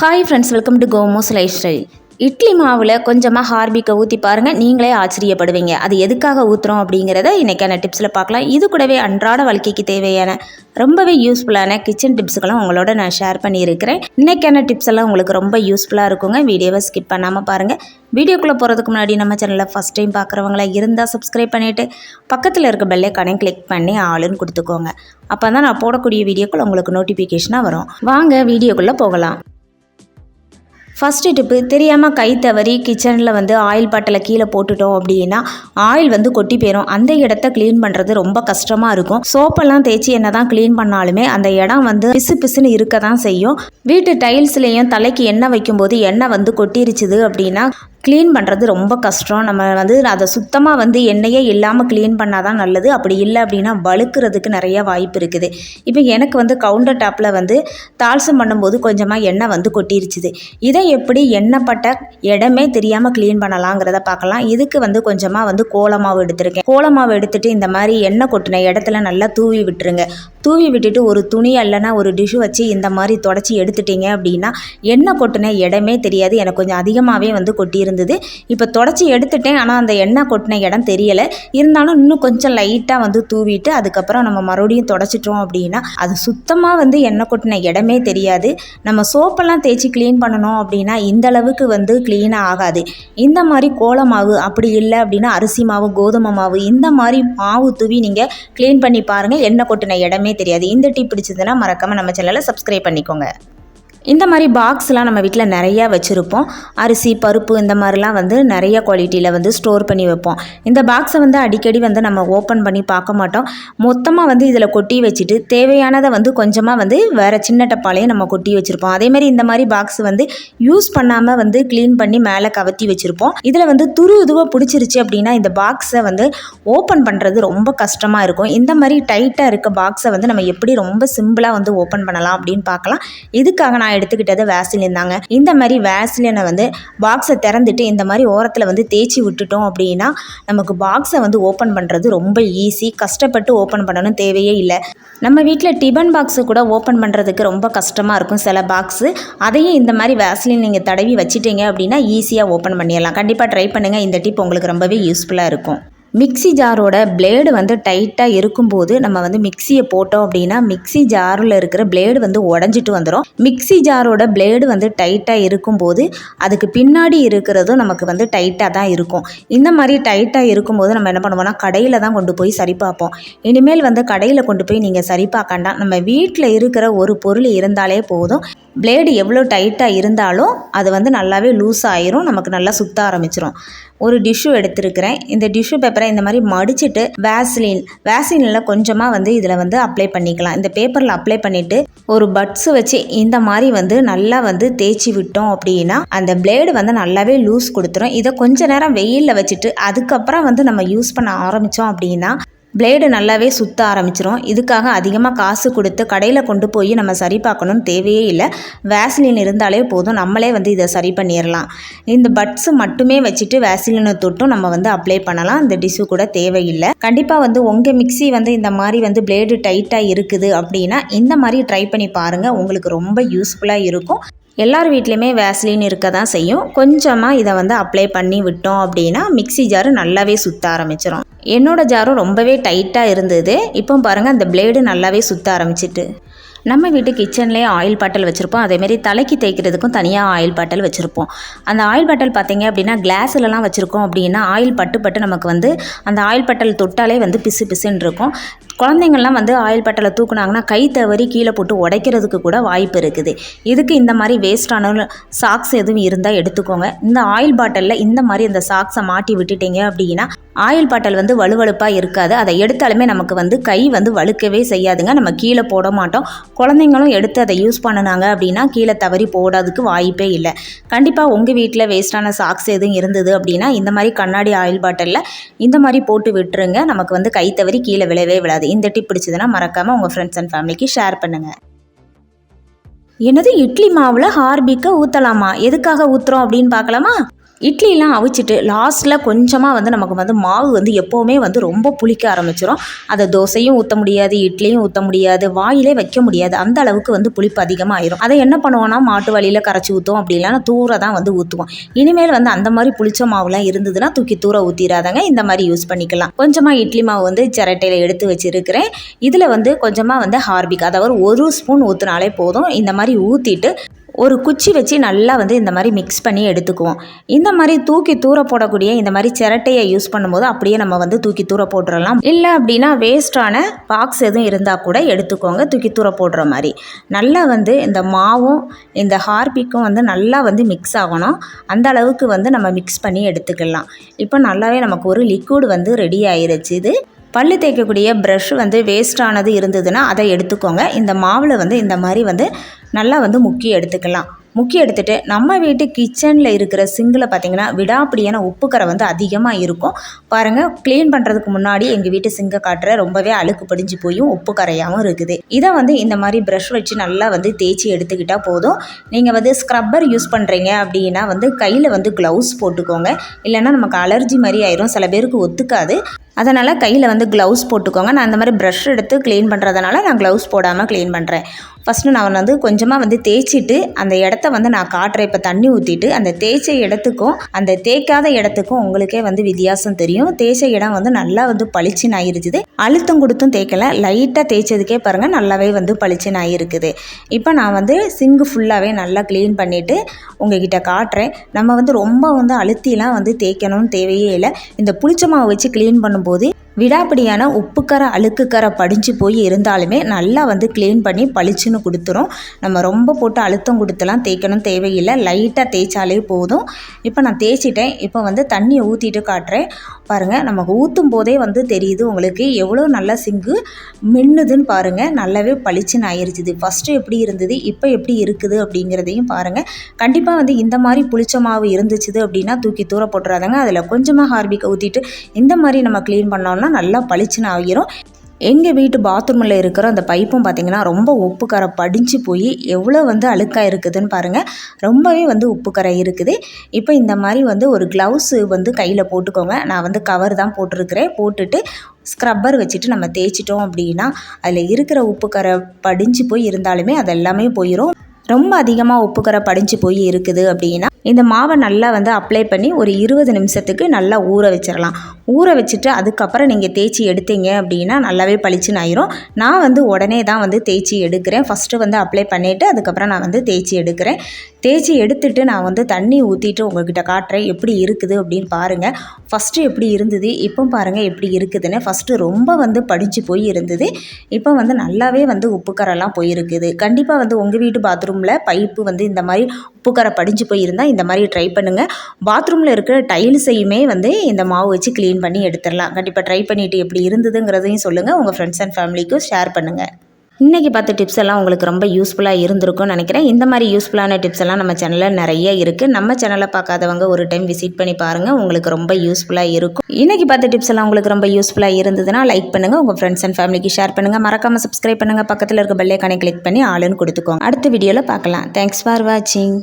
Hi friends welcome to Komos lifestyle idli மாவில் கொஞ்சமாக ஹார்பிக்கை ஊற்றி பாருங்கள் நீங்களே ஆச்சரியப்படுவீங்க. அது எதுக்காக ஊற்றுறோம் அப்படிங்கிறத இன்றைக்கான டிப்ஸில் பார்க்கலாம். இது கூடவே அன்றாட வாழ்க்கைக்கு தேவையான ரொம்பவே யூஸ்ஃபுல்லான கிச்சன் டிப்ஸுகளும் உங்களோட நான் ஷேர் பண்ணியிருக்கிறேன். இன்றைக்கான டிப்ஸ் எல்லாம் உங்களுக்கு ரொம்ப யூஸ்ஃபுல்லாக இருக்குங்க. வீடியோவை ஸ்கிப் பண்ணாமல் பாருங்கள் வீடியோக்குள்ளே போகிறதுக்கு முன்னாடி நம்ம சேனலில் ஃபஸ்ட் டைம் பார்க்குறவங்கள இருந்தால் சப்ஸ்கிரைப் பண்ணிவிட்டு பக்கத்தில் இருக்க பெல்லைக்கானே கிளிக் பண்ணி ஆளுன்னு கொடுத்துக்கோங்க. அப்போ தான் நான் போடக்கூடிய வீடியோக்குள்ளே உங்களுக்கு நோட்டிஃபிகேஷனாக வரும். வாங்க வீடியோக்குள்ளே போகலாம். ஃபஸ்ட்டு டிப்பு தெரியாமல் கை தவறி கிச்சனில் வந்து ஆயில் பாட்டிலை கீழே போட்டுட்டோம் அப்படின்னா ஆயில் வந்து கொட்டி போயிடும் அந்த இடத்த க்ளீன் பண்ணுறது ரொம்ப கஷ்டமாக இருக்கும். சோப்பெல்லாம் தேய்ச்சி என்ன தான் க்ளீன் பண்ணாலுமே அந்த இடம் வந்து பிசு பிசுன்னு இருக்க தான் செய்யும். வீட்டு டைல்ஸ்லேயும் தலைக்கு எண்ணெய் வைக்கும்போது எண்ணெய் வந்து கொட்டிருச்சுது அப்படின்னா க்ளீன் பண்ணுறது ரொம்ப கஷ்டம். நம்ம வந்து அதை சுத்தமாக வந்து எண்ணெயே இல்லாமல் க்ளீன் பண்ணால் தான் நல்லது. அப்படி இல்லை அப்படின்னா வழுக்கிறதுக்கு நிறைய வாய்ப்பு இருக்குது. இப்போ எனக்கு வந்து கவுண்டர் டாப்பில் வந்து தாள்சம் பண்ணும்போது கொஞ்சமாக எண்ணெய் வந்து கொட்டிருச்சுது. இதை எப்படி எண்ணெய்ப்பட்ட இடமே தெரியாமல் க்ளீன் பண்ணலாங்கிறத பார்க்கலாம். இதுக்கு வந்து கொஞ்சமாக வந்து கோலமாவு எடுத்திருக்கேன். கோலமாவு எடுத்துகிட்டு இந்த மாதிரி எண்ணெய் கொட்டின இடத்துல நல்லா தூவி விட்டுருங்க. தூவி விட்டுட்டு ஒரு துணி அல்லனா ஒரு டிஷ்ஷு வச்சு இந்த மாதிரி தொடச்சி எடுத்துட்டீங்க அப்படின்னா எண்ணெய் கொட்டின இடமே தெரியாது. எனக்கு கொஞ்சம் அதிகமாகவே வந்து இருந்தது. இப்போ தொடச்சி எடுத்துட்டேன். ஆனால் அந்த எண்ணெய் கொட்டின இடம் தெரியலை. இருந்தாலும் இன்னும் கொஞ்சம் லைட்டாக வந்து தூவிட்டு அதுக்கப்புறம் நம்ம மறுபடியும் தொடச்சிட்டோம் அப்படின்னா அது சுத்தமாக வந்து எண்ணெய் கொட்டின இடமே தெரியாது. நம்ம சோப்பெல்லாம் தேய்ச்சி க்ளீன் பண்ணணும் அப்படின்னா இந்த அளவுக்கு வந்து க்ளீனாக ஆகாது. இந்த மாதிரி கோல மாவு அப்படி இல்லை அப்படின்னா அரிசி மாவு கோதுமை மாவு இந்த மாதிரி மாவு தூவி நீங்கள் க்ளீன் பண்ணி பாருங்கள் எண்ணெய் கொட்டின இடமே தெரியாது. இந்த டிப் பிடிச்சதுன்னா மறக்காமல் நம்ம சேனலை சப்ஸ்கிரைப் பண்ணிக்கோங்க. இந்த மாதிரி பாக்ஸ்லாம் நம்ம வீட்டில் நிறையா வச்சுருப்போம். அரிசி பருப்பு இந்த மாதிரிலாம் வந்து நிறைய குவாலிட்டியில் வந்து ஸ்டோர் பண்ணி வைப்போம். இந்த பாக்ஸை வந்து அடிக்கடி வந்து நம்ம ஓப்பன் பண்ணி பார்க்க மாட்டோம். மொத்தமாக வந்து இதில் கொட்டி வச்சுட்டு தேவையானதை வந்து கொஞ்சமாக வந்து வேறு சின்ன டப்பாலையும் நம்ம கொட்டி வச்சுருப்போம். அதேமாதிரி இந்த மாதிரி பாக்ஸ் வந்து யூஸ் பண்ணாமல் வந்து க்ளீன் பண்ணி மேலே கவர்த்தி வச்சுருப்போம். இதில் வந்து துரு இதுவாக பிடிச்சிருச்சு அப்படின்னா இந்த பாக்ஸை வந்து ஓப்பன் பண்ணுறது ரொம்ப கஷ்டமாக இருக்கும். இந்த மாதிரி டைட்டாக இருக்க பாக்ஸை வந்து நம்ம எப்படி ரொம்ப சிம்பிளாக வந்து ஓப்பன் பண்ணலாம் அப்படின்னு பார்க்கலாம். இதுக்காக நான் எடுத்துக்கிட்டது வேஸ்லின் தாங்க. இந்த மாதிரி வேஸ்லினை வந்து பாக்ஸை திறந்துட்டு இந்த மாதிரி ஓரத்தில் வந்து தேய்ச்சி விட்டுட்டோம் அப்படின்னா நமக்கு பாக்ஸை வந்து ஓப்பன் பண்ணுறது ரொம்ப ஈஸி கஷ்டப்பட்டு ஓப்பன் பண்ணணும் தேவையே இல்லை. நம்ம வீட்டில் டிபன் பாக்ஸு கூட ஓப்பன் பண்ணுறதுக்கு ரொம்ப கஷ்டமாக இருக்கும் சில பாக்ஸு அதையும் இந்த மாதிரி வேஸ்லின் நீங்கள் தடவி வச்சிட்டீங்க அப்படின்னா ஈஸியாக ஓப்பன் பண்ணிடலாம். கண்டிப்பாக ட்ரை பண்ணுங்கள் இந்த டிப் உங்களுக்கு ரொம்பவே யூஸ்ஃபுல்லாக இருக்கும். மிக்ஸி ஜாரோட பிளேடு வந்து டைட்டாக இருக்கும்போது நம்ம வந்து மிக்சியை போட்டோம் அப்படின்னா மிக்ஸி ஜாரில் இருக்கிற பிளேடு வந்து உடஞ்சிட்டு வந்துடும் மிக்ஸி ஜாரோட பிளேடு வந்து டைட்டாக இருக்கும்போது அதுக்கு பின்னாடி இருக்கிறதும் நமக்கு வந்து டைட்டாக தான் இருக்கும். இந்த மாதிரி டைட்டாக இருக்கும்போது நம்ம என்ன பண்ணுவோம்னா கடையில் தான் கொண்டு போய் சரி பார்ப்போம். இனிமேல் வந்து கடையில் கொண்டு போய் நீங்கள் சரி பார்க்கண்டாம் நம்ம வீட்டில் இருக்கிற ஒரு பொருள் இருந்தாலே போதும். பிளேடு எவ்வளோ டைட்டாக இருந்தாலும் அது வந்து நல்லாவே லூஸ் ஆயிரும் நமக்கு நல்லா சுத்த ஆரம்பிச்சிரும். ஒரு டிஷ்ஷு எடுத்திருக்கிறேன். இந்த டிஷ்ஷு பேப்பரை இந்த மாதிரி மடிச்சிட்டு வேஸ்லின் வேஸ்லினில் கொஞ்சமாக வந்து இதில் வந்து அப்ளை பண்ணிக்கலாம். இந்த பேப்பரில் அப்ளை பண்ணிவிட்டு ஒரு பட்ஸு வச்சு இந்த மாதிரி வந்து நல்லா வந்து தேய்ச்சி விட்டோம் அப்படின்னா அந்த பிளேடு வந்து நல்லாவே லூஸ் கொடுத்துரும். இதை கொஞ்ச நேரம் வெயிலில் வச்சுட்டு அதுக்கப்புறம் வந்து நம்ம யூஸ் பண்ண ஆரம்பித்தோம் அப்படின்னா பிளேடு நல்லாவே சுத்த ஆரம்பிச்சிரும். இதுக்காக அதிகமாக காசு கொடுத்து கடையில் கொண்டு போய் நம்ம சரி பார்க்கணும்னு தேவையே இல்லை. வேஸ்லின் இருந்தாலே போதும். நம்மளே வந்து இதை சரி பண்ணிடலாம் இந்த பட்ஸு மட்டுமே வச்சுட்டு வேஸ்லினை தொட்டும் நம்ம வந்து அப்ளை பண்ணலாம். இந்த டிஷ்ஷு கூட தேவையில்லை. கண்டிப்பாக வந்து உங்கள் மிக்ஸி வந்து இந்த மாதிரி வந்து பிளேடு டைட்டாக இருக்குது அப்படின்னா இந்த மாதிரி ட்ரை பண்ணி பாருங்கள் உங்களுக்கு ரொம்ப யூஸ்ஃபுல்லாக இருக்கும். எல்லார் வீட்லேயுமே வேஸ்லின் இருக்க தான் செய்யும். கொஞ்சமாக இதை வந்து அப்ளை பண்ணி விட்டோம் அப்படின்னா மிக்ஸி ஜாரு நல்லாவே சுத்த ஆரம்பிச்சிடும் என்னோட ஜாரும் ரொம்பவே டைட்டாக இருந்தது. இப்போ பாருங்கள் அந்த பிளேடு நல்லாவே சுற்ற ஆரம்பிச்சிட்டு. நம்ம வீட்டு கிச்சன்லேயே ஆயில் பாட்டில் வச்சுருப்போம். அதேமாரி தலைக்கு தேய்க்கிறதுக்கும் தனியாக ஆயில் பாட்டில் வச்சுருப்போம். அந்த ஆயில் பாட்டில் பார்த்தீங்க அப்படின்னா கிளாஸ்லலாம் வச்சுருக்கோம் அப்படின்னா ஆயில் பட்டு பட்டு நமக்கு வந்து அந்த ஆயில் பாட்டில் தொட்டாலே வந்து பிசு பிசுன்னு இருக்கும். குழந்தைங்கள்லாம் வந்து ஆயில் பட்டலை தூக்குனாங்கன்னா கை தவறி கீழே போட்டு உடைக்கிறதுக்கு கூட வாய்ப்பு இருக்குது. இதுக்கு இந்த மாதிரி வேஸ்டான சாக்ஸ் எதுவும் இருந்தால் எடுத்துக்கோங்க. இந்த ஆயில் பாட்டிலில் இந்த மாதிரி அந்த சாக்ஸை மாட்டி விட்டுட்டீங்க அப்படின்னா ஆயில் பாட்டில் வந்து வலுவழுப்பாக இருக்காது. அதை எடுத்தாலுமே நமக்கு வந்து கை வந்து வழுக்கவே செய்யாதுங்க. நம்ம கீழே போட மாட்டோம். குழந்தைங்களும் எடுத்து அதை யூஸ் பண்ணினாங்க அப்படின்னா கீழே தவறி போடாதுக்கு வாய்ப்பே இல்லை. கண்டிப்பாக உங்கள் வீட்டில் வேஸ்ட்டான சாக்ஸ் எதுவும் இருந்தது அப்படின்னா இந்த மாதிரி கண்ணாடி ஆயில் பாட்டிலில் இந்த மாதிரி போட்டு விட்டுருங்க. நமக்கு வந்து கை தவறி கீழே விழவே விழாது. இந்த டிப் பிடிச்சதுன்னா மறக்காமல் உங்கள் ஃப்ரெண்ட்ஸ் அண்ட் ஃபேமிலிக்கு ஷேர் பண்ணுங்கள் என்னது இட்லி மாவில் ஹார்பிக்கை ஊற்றலாமா எதுக்காக ஊற்றுறோம் அப்படின்னு பார்க்கலாமா? இட்லிலாம் அவிச்சிட்டு லாஸ்ட்டில் கொஞ்சமாக வந்து நமக்கு வந்து மாவு வந்து எப்போவுமே வந்து ரொம்ப புளிக்க ஆரம்பிச்சிடும் அதை தோசையும் ஊற்ற முடியாது இட்லியும் ஊற்ற முடியாது வாயிலே வைக்க முடியாது. அந்த அளவுக்கு வந்து புளிப்பு அதிகமாக ஆயிரும் அதை என்ன பண்ணுவோம்னா மாட்டு வழியில் கரைச்சி ஊற்றுவோம் அப்படி இல்லைன்னா தூர தான் வந்து ஊற்றுவோம் இனிமேல் வந்து அந்த மாதிரி புளிச்ச மாவுலாம் இருந்ததுன்னா தூக்கி தூர ஊற்றிடாதாங்க இந்த மாதிரி யூஸ் பண்ணிக்கலாம். கொஞ்சமாக இட்லி மாவு வந்து சிரட்டையில் எடுத்து வச்சுருக்கிறேன். இதில் வந்து கொஞ்சமாக வந்து ஹார்பிக் அதாவது ஒரு ஸ்பூன் ஊற்றினாலே போதும். இந்த மாதிரி ஊற்றிட்டு ஒரு குச்சி வச்சு நல்லா வந்து இந்த மாதிரி மிக்ஸ் பண்ணி எடுத்துக்குவோம். இந்த மாதிரி தூக்கி தூர போடக்கூடிய இந்த மாதிரி சிரட்டையை யூஸ் பண்ணும்போது அப்படியே நம்ம வந்து தூக்கி தூர போட்டுடலாம் இல்லை அப்படின்னா வேஸ்ட்டான பாக்ஸ் எதுவும் இருந்தால் கூட எடுத்துக்கோங்க. தூக்கி தூர போடுற மாதிரி. நல்லா வந்து இந்த மாவும் இந்த ஹார்பிக்கும் வந்து நல்லா வந்து மிக்ஸ் ஆகணும். அந்த அளவுக்கு வந்து நம்ம மிக்ஸ் பண்ணி எடுத்துக்கலாம். இப்போ நல்லாவே நமக்கு ஒரு லிக்விட் வந்து ரெடி ஆயிருச்சு இது. பல்லு தேய்க்கக்கூடிய ப்ரஷ் வந்து வேஸ்டானது இருந்ததுன்னா அதை எடுத்துக்கோங்க. இந்த மாவில் வந்து இந்த மாதிரி வந்து நல்லா வந்து முக்கி எடுத்துக்கலாம். முக்கி எடுத்துகிட்டு நம்ம வீட்டு கிச்சனில் இருக்கிற சிங்கில் பார்த்தீங்கன்னா விடாப்பிடியான உப்புக்கரை வந்து அதிகமாக இருக்கும். பாருங்கள் க்ளீன் பண்ணுறதுக்கு முன்னாடி எங்கள் வீட்டு சிங்கை காட்டுற ரொம்பவே அழுக்கு படிஞ்சு போயும் உப்பு கரையாகவும் இருக்குது. இதை வந்து இந்த மாதிரி ப்ரஷ் வச்சு நல்லா வந்து தேய்ச்சி எடுத்துக்கிட்டால் போதும். நீங்கள் வந்து ஸ்க்ரப்பர் யூஸ் பண்ணுறீங்க அப்படின்னா வந்து கையில் வந்து க்ளவுஸ் போட்டுக்கோங்க. இல்லைன்னா நமக்கு அலர்ஜி மாதிரி ஆயிரும் சில பேருக்கு ஒத்துக்காது. அதனால் கையில் வந்து க்ளவுஸ் போட்டுக்கோங்க. நான் அந்த மாதிரி ப்ரஷ் எடுத்து க்ளீன் பண்ணுறதுனால நான் க்ளவுஸ் போடாமல் க்ளீன் பண்ணுறேன் ஃபஸ்ட்டு நான் வந்து கொஞ்சமாக வந்து தேய்ச்சிட்டு அந்த இடத்த வந்து நான் காட்டுறேன். இப்போ தண்ணி ஊற்றிட்டு அந்த தேய்ச்ச இடத்துக்கும் அந்த தேய்க்காத இடத்துக்கும் உங்களுக்கே வந்து வித்தியாசம் தெரியும். தேய்ச்ச இடம் வந்து நல்லா வந்து பளிச்சுன்னு ஆயிருச்சுது அழுத்தம் கொடுத்தும் தேய்க்கல. லைட்டாக தேய்ச்சதுக்கே பாருங்கள் நல்லாவே வந்து பளிச்சுன்னு ஆகிருக்குது இப்போ நான் வந்து சிங்கு ஃபுல்லாகவே நல்லா க்ளீன் பண்ணிவிட்டு உங்ககிட்ட காட்டுறேன். நம்ம வந்து ரொம்ப வந்து அழுத்திலாம் வந்து தேய்க்கணும்னு தேவையே இல்லை. இந்த புளிச்ச மாவு வச்சு க்ளீன் பண்ணும்போது விடாப்படியான உப்புக்கரை அழுக்குக்கரை படிஞ்சு போய் இருந்தாலுமே நல்லா வந்து க்ளீன் பண்ணி பளிச்சுன்னு கொடுத்துரும். நம்ம ரொம்ப போட்டு அழுத்தம் கொடுத்துலாம் தேய்க்கணும் தேவையில்லை. லைட்டாக தேய்ச்சாலே போதும். இப்போ நான் தேய்ச்சிட்டேன். இப்போ வந்து தண்ணியை ஊற்றிட்டு காட்டுறேன். பாருங்கள் நமக்கு ஊற்றும் போதே வந்து தெரியுது உங்களுக்கு. எவ்வளோ நல்லா சிங்கு மின்னுதுன்னு பாருங்கள் நல்லாவே பளிச்சுன்னு ஆயிருச்சுது. ஃபஸ்ட்டு எப்படி இருந்தது இப்போ எப்படி இருக்குது அப்படிங்கிறதையும் பாருங்கள் கண்டிப்பாக வந்து இந்த மாதிரி புளிச்ச மாவு இருந்துச்சுது அப்படின்னா தூக்கி தூர போட்டுறாதாங்க. அதில் கொஞ்சமாக ஹார்பிக்கை ஊற்றிட்டு இந்த மாதிரி நம்ம க்ளீன் பண்ணோம்னா நல்லா பளிச்சுன்னு ஆகிரும். எங்கள் வீட்டு பாத்ரூமில் இருக்கிற அந்த பைப்பும் பார்த்திங்கன்னா ரொம்ப உப்புக்கரை படிஞ்சு போய் எவ்வளோ வந்து அழுக்காக இருக்குதுன்னு பாருங்கள் ரொம்பவே வந்து உப்புக்கரை இருக்குது. இப்போ இந்த மாதிரி வந்து ஒரு க்ளவுஸு வந்து கையில் போட்டுக்கோங்க. நான் வந்து கவர் தான் போட்டிருக்கிறேன். போட்டுட்டு ஸ்க்ரப்பர் வச்சுட்டு நம்ம தேய்ச்சிட்டோம் அப்படின்னா அதில் இருக்கிற உப்பு கரை படிஞ்சு போய் இருந்தாலுமே அது எல்லாமே போயிடும் ரொம்ப அதிகமாக உப்புக்கரை படிஞ்சு போய் இருக்குது அப்படின்னா இந்த மாவை நல்லா வந்து அப்ளை பண்ணி ஒரு இருபது நிமிஷத்துக்கு நல்லா ஊற வச்சிடலாம் ஊற வச்சுட்டு அதுக்கப்புறம் நீங்கள் தேய்ச்சி எடுத்தீங்க அப்படின்னா நல்லாவே பளிச்சுன்னு ஆயிரும். நான் வந்து உடனே தான் வந்து தேய்ச்சி எடுக்கிறேன். ஃபஸ்ட்டு வந்து அப்ளை பண்ணிவிட்டு அதுக்கப்புறம் நான் வந்து தேய்ச்சி எடுக்கிறேன். தேய்ச்சி எடுத்துட்டு நான் வந்து தண்ணி ஊற்றிட்டு உங்கள்கிட்ட காட்டுறேன். எப்படி இருக்குது அப்படின்னு பாருங்கள் ஃபஸ்ட்டு எப்படி இருந்தது? இப்போ பாருங்கள் எப்படி இருக்குதுன்னு. ஃபஸ்ட்டு ரொம்ப வந்து படித்து போய் இருந்தது. இப்போ வந்து நல்லாவே வந்து உப்புக்கரெல்லாம் போயிருக்குது. கண்டிப்பாக வந்து உங்கள் வீட்டு பாத்ரூமில் பைப்பு வந்து இந்த மாதிரி உப்புக்கரை படிஞ்சு போயிருந்தால் இந்த மாதிரி ட்ரை பண்ணுங்கள் பாத்ரூமில் இருக்கிற டைல்ஸையுமே வந்து இந்த மாவு வச்சு க்ளீன் க்ளீன் பண்ணி எடுத்துடலாம். கண்டிப்பாக ட்ரை பண்ணிவிட்டு எப்படி இருந்ததுங்கிறதையும் சொல்லுங்கள் உங்கள் ஃப்ரெண்ட்ஸ் அண்ட் ஃபேமிலிக்கும் ஷேர் பண்ணுங்கள் இன்றைக்கி பார்த்த டிப்ஸ் எல்லாம் உங்களுக்கு ரொம்ப யூஸ்ஃபுல்லாக இருந்திருக்கும்னு நினைக்கிறேன். இந்த மாதிரி யூஸ்ஃபுல்லான டிப்ஸ் எல்லாம் நம்ம சேனலில் நிறைய இருக்குது நம்ம சேனலை பார்க்காதவங்க ஒரு டைம் விசிட் பண்ணி பாருங்கள் உங்களுக்கு ரொம்ப யூஸ்ஃபுல்லாக இருக்கும். இன்றைக்கி பார்த்த டிப்ஸ் எல்லாம் உங்களுக்கு ரொம்ப யூஸ்ஃபுல்லாக இருந்ததுன்னா லைக் பண்ணுங்கள் உங்கள் ஃப்ரெண்ட்ஸ் அண்ட் ஃபேமிலிக்கு ஷேர் பண்ணுங்கள் மறக்காமல் சப்ஸ்கிரைப் பண்ணுங்கள் பக்கத்தில் இருக்க பெல்லைக்கானே கிளிக் பண்ணி ஆளுன்னு கொடுத்துக்கோங்க. அடுத்த வீடியோவில் பார்க்கலாம். தேங்க்ஸ் ஃபார் வாட்சிங்